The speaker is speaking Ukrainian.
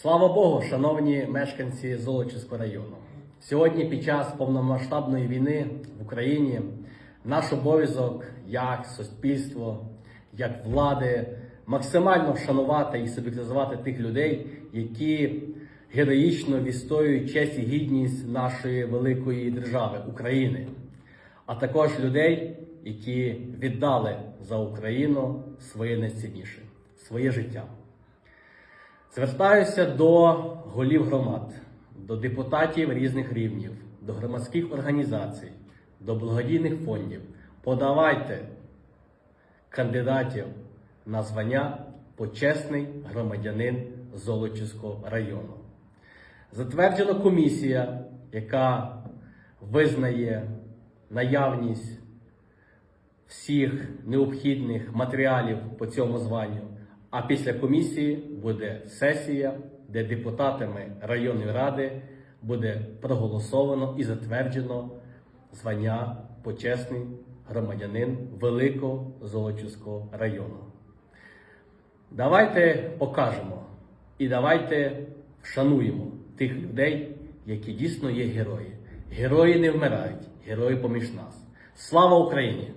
Слава Богу, шановні мешканці Золочівського району. Сьогодні, під час повномасштабної війни в Україні, наш обов'язок як суспільство, як влади максимально вшанувати і суб'єктивізувати тих людей, які героїчно відстоюють честь і гідність нашої великої держави України, а також людей, які віддали за Україну своє найцінніше, своє життя. Звертаюся до голів громад, до депутатів різних рівнів, до громадських організацій, до благодійних фондів. Подавайте кандидатів на звання почесний громадянин Золочівського району. Затверджена комісія, яка визнає наявність всіх необхідних матеріалів по цьому званню. А після комісії буде сесія, де депутатами районної ради буде проголосовано і затверджено звання почесний громадянин Великого Золочівського району. Давайте покажемо і давайте вшануємо тих людей, які дійсно є герої. Герої не вмирають, герої поміж нас. Слава Україні!